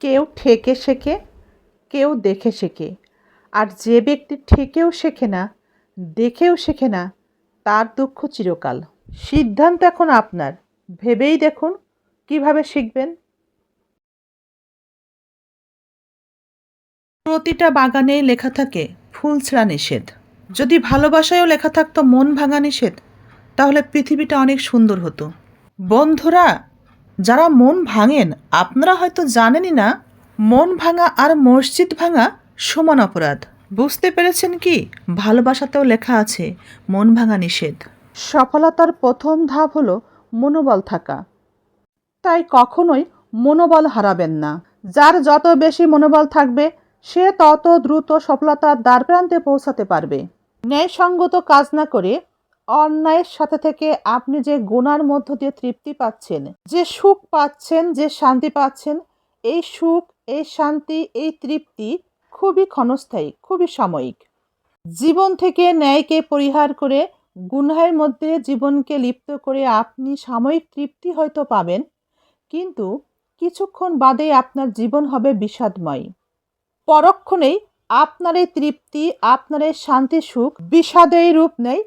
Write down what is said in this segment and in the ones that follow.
কেউ ঠেকে শেখে, কেউ দেখে শেখে। আর যে ব্যক্তি ঠেকেও শেখে না, দেখেও শেখে না, তার দুঃখ চিরকাল। সিদ্ধান্ত এখন আপনার। ভেবেই দেখুন কীভাবে শিখবেন। প্রতিটা বাগানেই লেখা থাকে, ফুল ছেঁড়া নিষেধ। যদি ভালোবাসায়ও লেখা থাকতো, মন ভাঙা নিষেধ, তাহলে পৃথিবীটা অনেক সুন্দর হতো। বন্ধুরা যারা মন ভাঙেন, আপনারা হয়তো জানেনই না, মন ভাঙা আর মসজিদ ভাঙা সমান অপরাধ। বুঝতে পেরেছেন কি? ভালোবাসাতেও লেখা আছে, মন ভাঙা নিষেধ। সফলতার প্রথম ধাপ হলো মনোবল থাকা। তাই কখনোই মনোবল হারাবেন না। যার যত বেশি মনোবল থাকবে, সে তত দ্রুত সফলতার দ্বারপ্রান্তে পৌঁছাতে পারবে। ন্যায়সঙ্গত কাজ না করে অন্যায়ের সাথে থেকে আপনি যে গুণার মধ্য দিয়ে তৃপ্তি পাচ্ছেন, যে সুখ পাচ্ছেন, যে শান্তি পাচ্ছেন, এই সুখ, এই শান্তি, এই তৃপ্তি খুবই ক্ষণস্থায়ী, খুবই সাময়িক। জীবন থেকে ন্যায়কে পরিহার করে গুনহের মধ্যে জীবনকে লিপ্ত করে আপনি সাময়িক তৃপ্তি হয়তো পাবেন, কিন্তু কিছুক্ষণ বাদেই আপনার জীবন হবে বিষাদময়। পরক্ষণেই আপনার এই তৃপ্তি, আপনার এই শান্তি সুখ বিষাদেই রূপ নেয়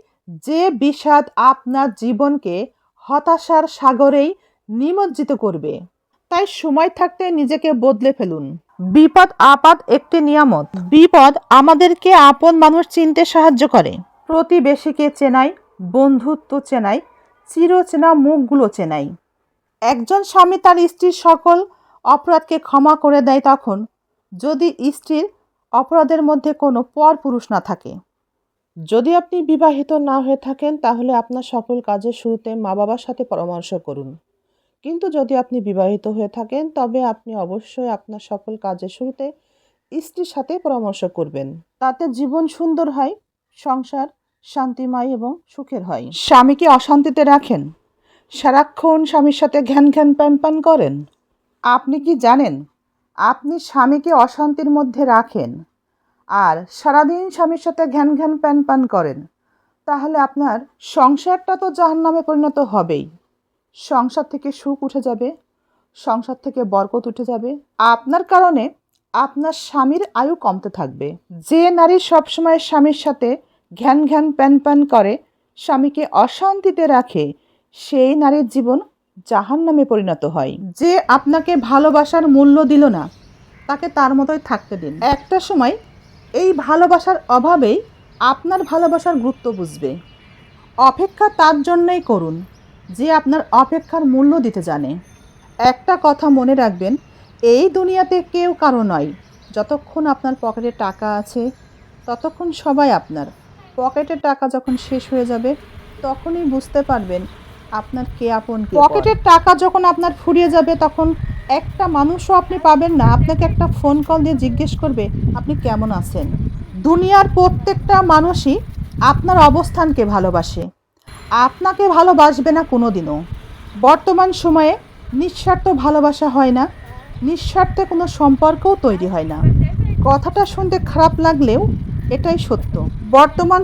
যে বিষাদ আপনার জীবনকে হতাশার সাগরেই নিমজ্জিত করবে। তাই সময় থাকতে নিজেকে বদলে ফেলুন। বিপদ আপাত একটি নিয়ামত। বিপদ আমাদেরকে আপন মানুষ চিনতে সাহায্য করে। প্রতিবেশীকে চেনাই, বন্ধুত্ব চেনাই, চিরচেনা মুখগুলো চেনাই। একজন স্বামী তার স্ত্রীর সকল অপরাধকে ক্ষমা করে দেয় তখন যদি স্ত্রীর অপরাধের মধ্যে কোনো পর পুরুষ না থাকে। যদি আপনি বিবাহিত না হয়ে থাকেন, তাহলে আপনার সকল কাজের শুরুতে মা বাবার সাথে পরামর্শ করুন। কিন্তু যদি আপনি বিবাহিত হয়ে থাকেন, তবে আপনি অবশ্যই আপনার সকল কাজের শুরুতে স্ত্রীর সাথে পরামর্শ করবেন। তাতে জীবন সুন্দর হয়, সংসার শান্তিময় এবং সুখের হয়। স্বামীকে অশান্তিতে রাখেন? সারাক্ষণ স্বামীর সাথে ঘ্যান ঘ্যান প্যান প্যান করেন? আপনি কি জানেন? আপনি স্বামীকে অশান্তির মধ্যে রাখেন। আর সারাদিন স্বামীর সাথে ঘ্যান ঘ্যান প্যান প্যান করেন, তাহলে আপনার সংসারটা তো জাহান নামে পরিণত হবেই। সংসার থেকে সুখ উঠে যাবে, সংসার থেকে বরকত উঠে যাবে। আপনার কারণে আপনার স্বামীর আয়ু কমতে থাকবে। যে নারী সবসময় স্বামীর সাথে ঘ্যান ঘ্যান প্যান প্যান করে, স্বামীকে অশান্তিতে রাখে, সেই নারীর জীবন জাহান নামে পরিণত হয়। যে আপনাকে ভালোবাসার মূল্য দিল না, তাকে তার মতোই থাকতে দিন। একটা সময় এই ভালোবাসার অভাবেই আপনার ভালোবাসার গুরুত্ব বুঝবে। অপেক্ষা তার জন্যই করুন, যে আপনার অপেক্ষার মূল্য দিতে জানে। একটা কথা মনে রাখবেন, এই দুনিয়াতে কেউ কারও নয়। যতক্ষণ আপনার পকেটে টাকা আছে, ততক্ষণ সবাই আপনার। পকেটের টাকা যখন শেষ হয়ে যাবে, তখনই বুঝতে পারবেন আপনার কে আপন পকেটের টাকা যখন আপনার ফুরিয়ে যাবে, তখন একটা মানুষও আপনি পাবেন না। আপনাকে একটা ফোন কল দিয়ে জিজ্ঞেস করবে, আপনি কেমন আছেন? দুনিয়ার প্রত্যেকটা মানুষই আপনার অবস্থানকে ভালোবাসে। আপনাকে ভালোবাসবে না কোনো দিনও বর্তমান সময়ে নিঃস্বার্থ ভালোবাসা হয় না, নিঃস্বার্থে কোনো সম্পর্কও তৈরি হয় না। কথাটা শুনতে খারাপ লাগলেও এটাই সত্য। বর্তমান